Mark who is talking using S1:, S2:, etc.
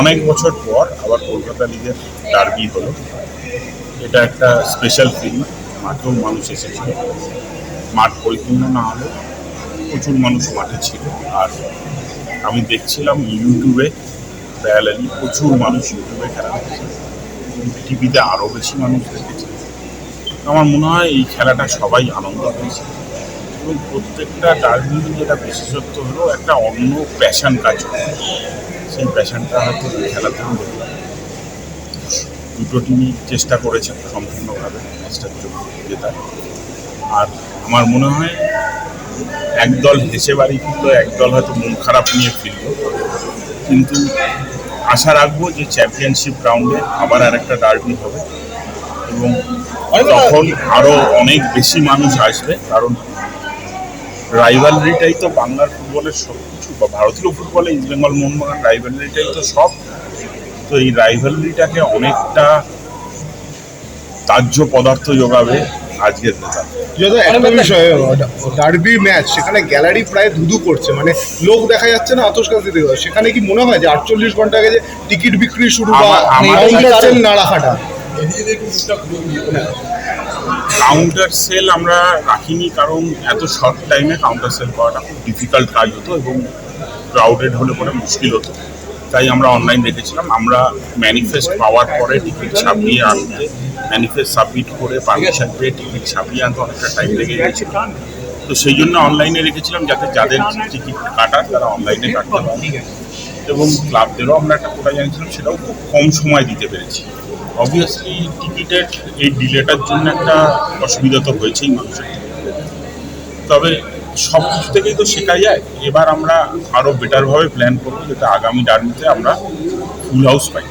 S1: অনেক বছর পর আবার কলকাতা লিগের ডার্বি হলো। এটা একটা স্পেশাল ফিল্ম মাঠেও মানুষ এসেছিল। মাঠ পরিপূর্ণ না হলেও প্রচুর মানুষ মাঠে ছিল। আর আমি দেখছিলাম ইউটিউবে প্যারালালি প্রচুর মানুষ ইউটিউবে খেলা দেখছে টিভিতে আরও বেশি মানুষ দেখেছে আমার মনে হয় এই খেলাটা সবাই আনন্দ পেয়েছে। এবং প্রত্যেকটা ডার্বির যেটা বিশেষত্ব হলো, একটা অন্য প্যাশন কাজ সেই প্যাশনটা হয়তো খেলাতেও দেখলাম দুটো টিমই চেষ্টা করেছে সম্পূর্ণভাবে ম্যাচটার জন্য জেতার আর আমার মনে হয় একদল হেসে বাড়ি ফিরলো একদল হয়তো মন খারাপ নিয়ে ফিরলো। কিন্তু আশা রাখব যে চ্যাম্পিয়নশিপ রাউন্ডে আবার আর একটা ডার্বি হবে। এবং তখন আরও অনেক বেশি মানুষ আসবে কারণ রাইভালরিটাই তো বাংলার ফুটবলের সব কিছু বা ভারতীয় ফুটবলে ইস্ট বেঙ্গল মোহনবাগান রাইভালরিটাই তো সব। তো এই রাইভালরিটাকে অনেকটা তাহ্য পদার্থ যোগাবে আজকের
S2: যত একটা বিষয় ডার্বি ম্যাচ সেখানে গ্যালারি প্রায় ধুধু করছে। মানে লোক দেখা যাচ্ছে না আতস কাছে দিতে সেখানে কি মনে হয় যে আটচল্লিশ ঘণ্টা আগে যে টিকিট বিক্রি শুরু বা না রাখাটা
S1: কাউন্টার সেল আমরা রাখিনি কারণ এত শর্ট টাইমে কাউন্টার সেল করাটা খুব ডিফিকাল্ট কাজ হতো এবং ক্রাউডেড হলে পরে মুশকিল হতো। তাই আমরা অনলাইন রেখেছিলাম আমরা ম্যানিফেস্ট পাওয়ার পরে টিকিট ছাপিয়ে আনতে ম্যানিফেস্ট সাবমিট করে পারমিশন পেয়ে টিকিট ছাপিয়ে আনতে অনেকটা টাইম লেগে গেছিল তো সেই জন্য অনলাইনে রেখেছিলাম যাতে যাদের টিকিট কাটার তারা অনলাইনে কাটতে পারে। এবং ক্লাবদেরও আমরা একটা কোটা জানিয়েছিলাম, সেটাও খুব কম সময় দিতে পেরেছি। অবভিয়াসলি টিকিটের এই ডিলেটার জন্য একটা অসুবিধা তো হয়েছেই মানুষের। তবে সব কিছু থেকেই তো শেখা যায়, এবার আমরা আরও বেটারভাবে প্ল্যান করব যেটা আগামী ডার্মিতে আমরা ফুল হাউস পাই।